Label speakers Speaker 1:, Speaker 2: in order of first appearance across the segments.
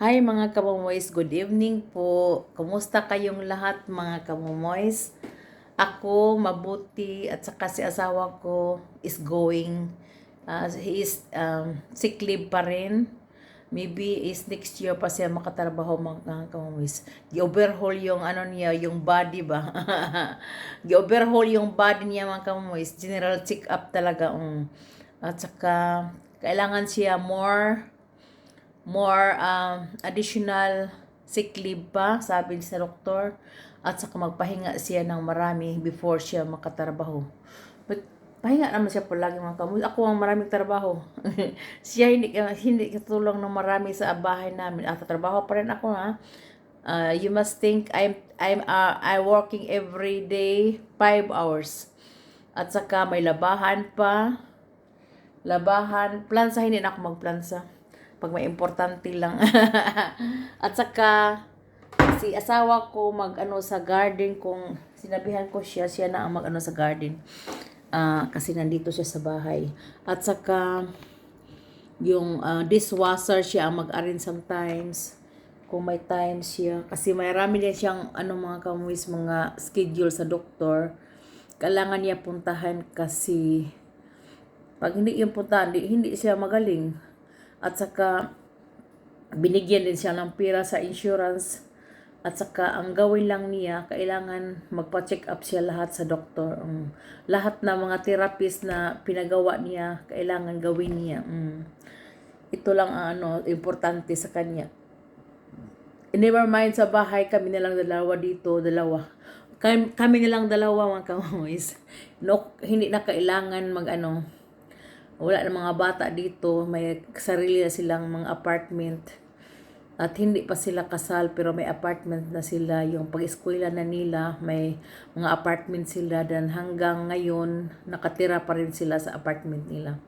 Speaker 1: Hi mga kamomoys, good evening po. Kumusta kayong lahat mga kamomoys? Ako mabuti at saka si asawa ko is going. Uh, he is um, sick leave pa rin. Maybe is next year pa siya makatrabaho mga kamomoys. Gi-overhaul yung ano niya, yung body ba? Gi-overhaul yung body niya mga kamomoys. General check-up talaga. Um. At saka kailangan siya more more um, additional sick leave pa, sabi sa doktor. At saka magpahinga siya ng marami before siya makatrabaho. But pahinga naman siya palagi mga kamus. Ako ang maraming trabaho. siya hindi, uh, hindi katulong ng marami sa bahay namin. At trabaho pa rin ako ha. Uh, you must think I'm I'm uh, I working every day 5 hours. At saka may labahan pa. Labahan, plansa hindi na ako magplansa pag may importante lang. At saka, si asawa ko mag-ano sa garden kung sinabihan ko siya, siya na ang mag-ano sa garden. Uh, kasi nandito siya sa bahay. At saka, yung uh, dishwasher siya ang mag-arrange sometimes. Kung may time siya. Kasi may rami din siyang ano mga kamuis, mga schedule sa doktor. Kailangan niya puntahan kasi pag hindi yung puntahan, hindi, hindi siya magaling at saka, binigyan din siya ng pira sa insurance. At saka, ang gawin lang niya, kailangan magpa-check up siya lahat sa doktor. Um, lahat na mga therapist na pinagawa niya, kailangan gawin niya. Um, ito lang ang ano, importante sa kanya. Never mind sa bahay, kami na lang dalawa dito, dalawa. Kami, kami na lang dalawa mga kamoys. No, hindi na kailangan mag ano, wala na mga bata dito, may sarili na silang mga apartment. At hindi pa sila kasal pero may apartment na sila. Yung pag-eskwela na nila, may mga apartment sila. Dan hanggang ngayon, nakatira pa rin sila sa apartment nila.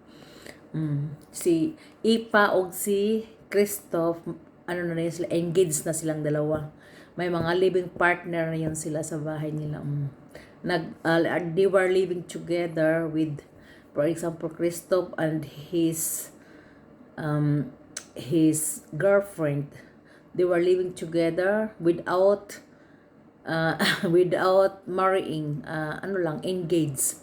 Speaker 1: Mm. Si Ipa o si Christoph, ano na yun sila, engaged na silang dalawa. May mga living partner na yun sila sa bahay nila. Mm. Nag, uh, they were living together with for example Christoph and his um, his girlfriend they were living together without uh, without marrying uh, ano lang engaged.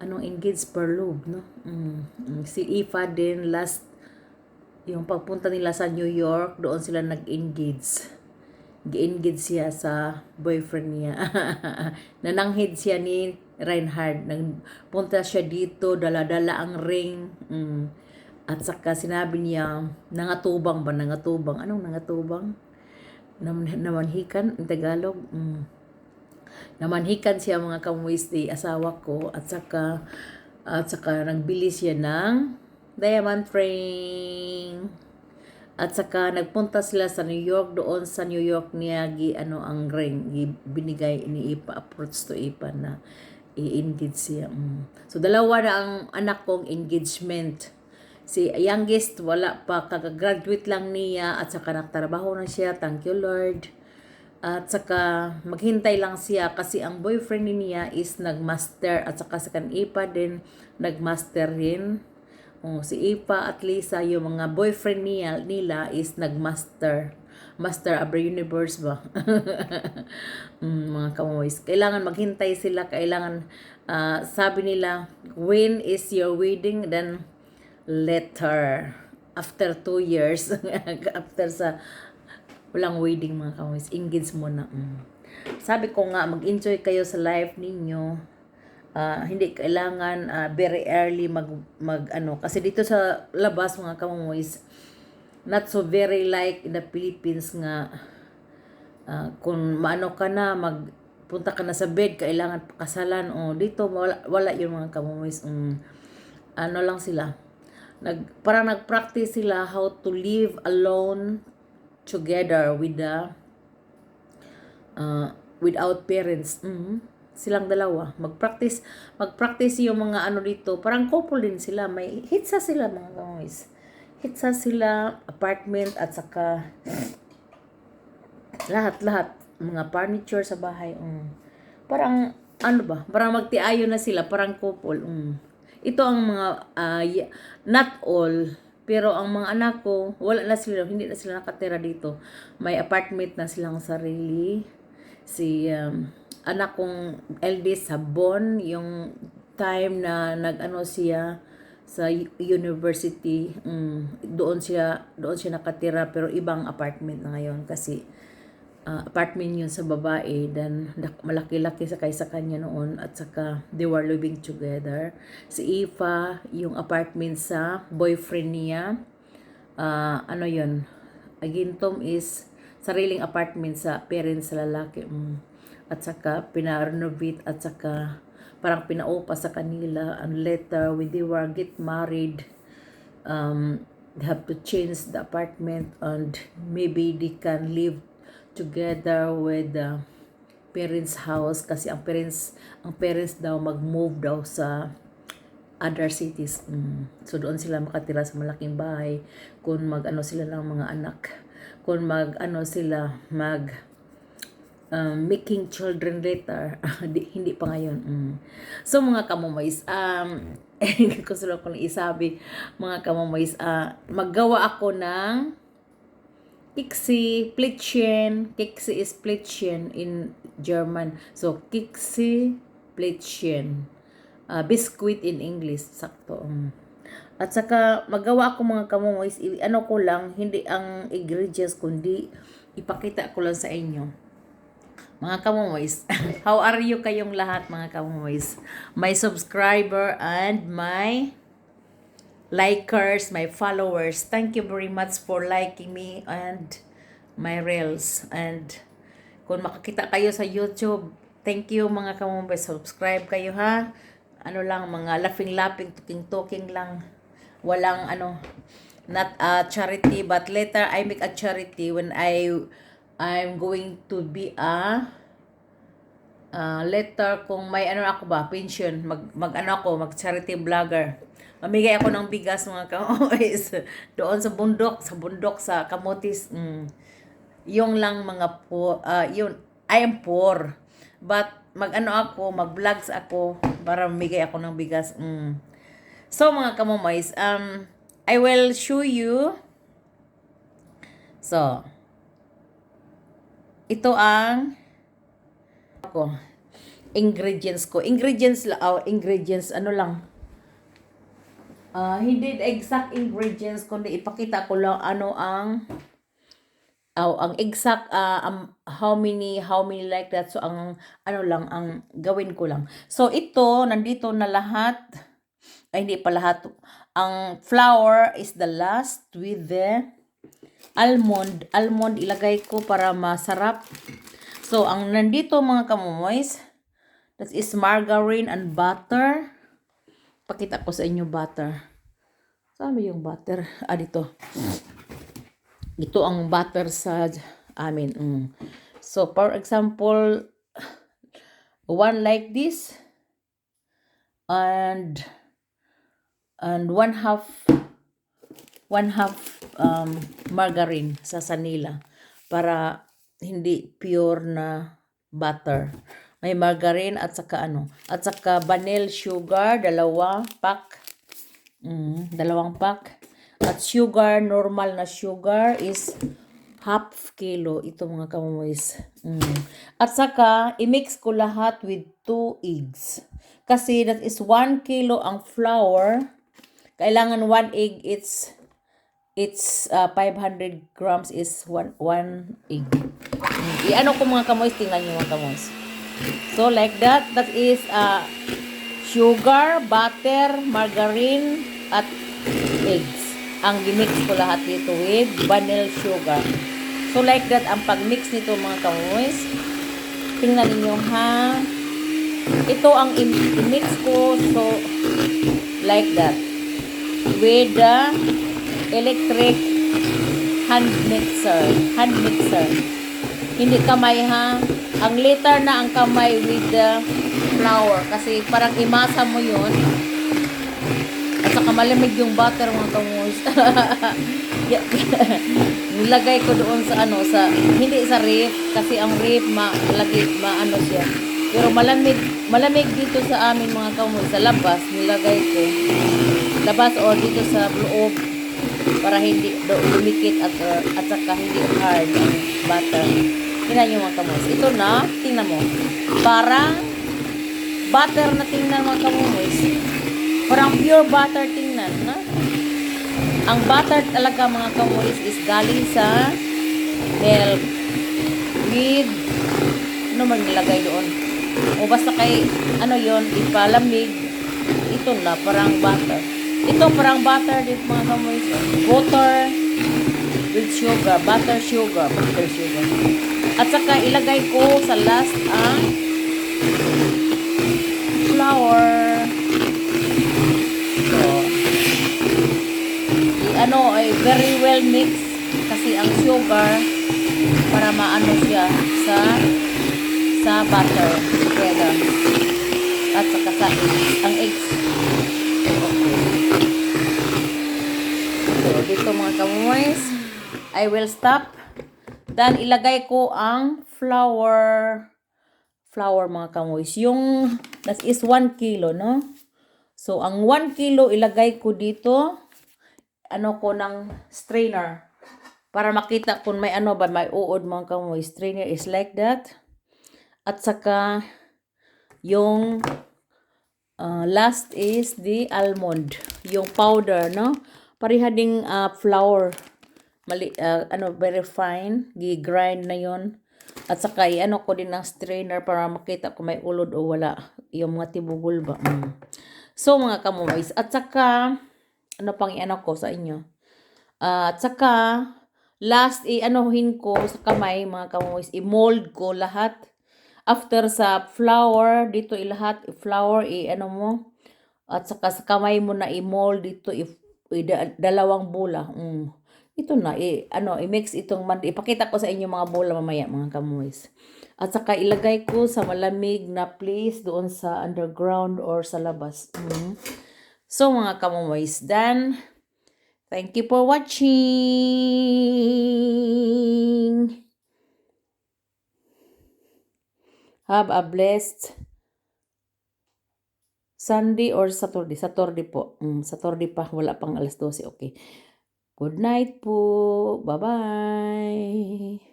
Speaker 1: Anong engaged per love no? Mm. si Ifa din last yung pagpunta nila sa New York doon sila nag-engage. Gi-engage siya sa boyfriend niya. Nananghid siya ni Reinhard. Nagpunta siya dito, dala-dala ang ring. Mm. At saka sinabi niya, nangatubang ba? Nangatubang. Anong nangatubang? Nam namanhikan in Tagalog. Mm. Namanhikan siya mga kamuisti, asawa ko. At saka, at saka nagbili siya ng diamond ring. At saka nagpunta sila sa New York doon sa New York niya gi ano ang ring gi, binigay ni Ipa approach to Ipa na i-engage siya. Mm. So, dalawa na ang anak kong engagement. Si youngest, wala pa, kagagraduate lang niya at saka nagtrabaho na siya. Thank you, Lord. At saka maghintay lang siya kasi ang boyfriend niya is nagmaster at saka sa kan Ipa din nagmaster rin. Oh, si Ipa at Lisa, yung mga boyfriend niya, nila is nagmaster. Master Abra Universe ba? mm, mga kamoys. Kailangan maghintay sila. Kailangan, uh, sabi nila, when is your wedding? Then, later. After two years. after sa walang wedding mga kamoys. Engage muna. Mm. Sabi ko nga, mag-enjoy kayo sa life ninyo. Uh, hindi kailangan uh, very early mag, mag ano. Kasi dito sa labas mga kamoys, not so very like in the Philippines nga uh, kung maano ka na mag punta ka na sa bed kailangan pakasalan o dito wala, wala yung mga kamumis um, ano lang sila. Nag parang nag-practice sila how to live alone together with the uh, without parents. Mm-hmm. silang dalawa. Mag-practice mag-practice yung mga ano dito. Parang couple din sila. May hitsa sila mga kamumis hitsa sila apartment at saka lahat-lahat mga furniture sa bahay. Um. Parang ano ba? Parang magtiayo na sila, parang couple. Um. Ito ang mga uh, not all Pero ang mga anak ko, wala na sila, hindi na sila nakatira dito. May apartment na silang sarili. Si um, anak kong eldest sa Bonn, yung time na nag-ano siya sa university, mm, doon siya doon siya nakatira pero ibang apartment na ngayon kasi ah, apartment yun sa babae then malaki-laki sa kaysa kanya noon at saka they were living together si Ifa yung apartment sa boyfriend niya ah, ano yun Agintom is sariling apartment sa parents sa lalaki mm. at saka pina-renovate at saka parang pinaupa sa kanila and later when they were get married um, they have to change the apartment and maybe they can live together with the parents house kasi ang parents ang parents daw mag-move daw sa other cities. Mm. So doon sila makatira sa malaking bahay kung mag-ano sila ng mga anak. Kung mag-ano sila mag um, making children later. Di, hindi pa ngayon. Mm. So mga kamumays, um, gusto lang ko na isabi, mga kamumays, ah, maggawa ako ng Kiksi Plätzchen. Kiksi is Plätzchen in German. So, Kiksi Plätzchen. Uh, biscuit in English. Sakto. Mm. At saka, magawa ako mga kamumoys, ano ko lang, hindi ang ingredients, kundi ipakita ko lang sa inyo. Mga kamumoys, how are you kayong lahat mga kamumoys? My subscriber and my likers, my followers. Thank you very much for liking me and my reels. And kung makakita kayo sa YouTube, thank you mga kamumoys. Subscribe kayo ha. Ano lang, mga laughing-laughing, talking-talking lang. Walang ano, not a charity, but later I make a charity when I I'm going to be a uh, letter kung may ano ako ba, pension, mag, mag ano ako, mag charity vlogger. Mamigay ako ng bigas mga kamoys doon sa bundok, sa bundok sa Kamutis. Mm. Yung lang mga po, uh, yun, I am poor. But mag ano ako, mag vlogs ako para mamigay ako ng bigas. Mm. So mga kamomays, um, I will show you. So, ito ang ako ingredients ko. Ingredients oh, ingredients ano lang. Ah, hindi exact ingredients kundi ipakita ko lang ano ang oh, ang exact ah, um, how many how many like that so ang ano lang ang gawin ko lang. So ito nandito na lahat ay hindi pa lahat. Ang flour is the last with the almond. Almond ilagay ko para masarap. So, ang nandito mga kamomoys, that is margarine and butter. Pakita ko sa inyo butter. Saan ba yung butter? Ah, dito. Ito ang butter sa amin. Mm. So, for example, one like this and and one half one half um, margarine sa sanila para hindi pure na butter. May margarine at saka ano, at saka vanilla sugar, dalawa pack. Mm, dalawang pack. At sugar, normal na sugar is half kilo. Ito mga kamumoys. Mm. At saka, i-mix ko lahat with 2 eggs. Kasi that is 1 kilo ang flour. Kailangan 1 egg, it's it's uh, 500 grams is 1 1 egg. I-ano ko mga kamoys, tingnan niyo mga kamoys. So like that, that is uh, sugar, butter, margarine, at eggs. Ang gimix ko lahat dito with vanilla sugar. So like that, ang pagmix nito mga kamoys. Tingnan niyo ha. Ito ang i-mix ko, so like that. With the electric hand mixer. Hand mixer. Hindi kamay ha. Ang later na ang kamay with the flour. Kasi parang imasa mo yun. At saka malamig yung butter mga kamus. Nilagay ko doon sa ano, sa, hindi sa ref. Kasi ang ref, ma, lagi, maano siya. Pero malamig, malamig dito sa amin mga kamus. Sa labas, nilagay ko. Labas o dito sa loob. Para hindi do, dumikit at, uh, at saka hindi hard ang butter. Tingnan nyo mga kamoys. Ito na, tingnan mo. Parang butter na tingnan mga kamoys. Parang pure butter tingnan, na? Ang butter talaga mga kamoys is galing sa milk with ano man nilagay doon. O basta kay ano yon ipalamig. Ito na parang butter. Ito parang butter dito mga kamoys. Butter with sugar, butter sugar, butter sugar. At saka ilagay ko sa last ang flour. So, ano ay very well mixed kasi ang sugar para maano siya sa sa butter together. At saka sa. Ang eggs. Okay. So, dito mga kamoys, I will stop. Then, ilagay ko ang flour. Flour mga kamoys. Yung, that is 1 kilo, no? So, ang 1 kilo, ilagay ko dito, ano ko ng strainer. Para makita kung may ano ba, may uod mga kamoy. Strainer is like that. At saka, yung uh, last is the almond. Yung powder, no? Pareha ding uh, flour. Mali, uh, ano, very fine. Gi-grind na yon At saka, ano ko din ng strainer para makita kung may ulod o wala. Yung mga tibugol ba. Mm. So, mga kamoys. At saka, ano pang i-ano ko sa inyo? Ah, at saka, last i-anuhin ko sa kamay, mga kamoys, i-mold ko lahat. After sa flour, dito ilahat, flour, i-ano mo. At saka sa kamay mo na i-mold dito, i, i- da- dalawang bola. Mm. Ito na, i, ano, i-mix itong, man- ipakita ko sa inyo mga bola mamaya, mga kamoys. At saka ilagay ko sa malamig na place doon sa underground or sa labas. Mm. So, mga kamoys, then, Thank you for watching. Have a blessed Sunday or Saturday. Saturday po. Mm, Saturday pa. Wala pang alas 12. Okay. Good night po. Bye-bye.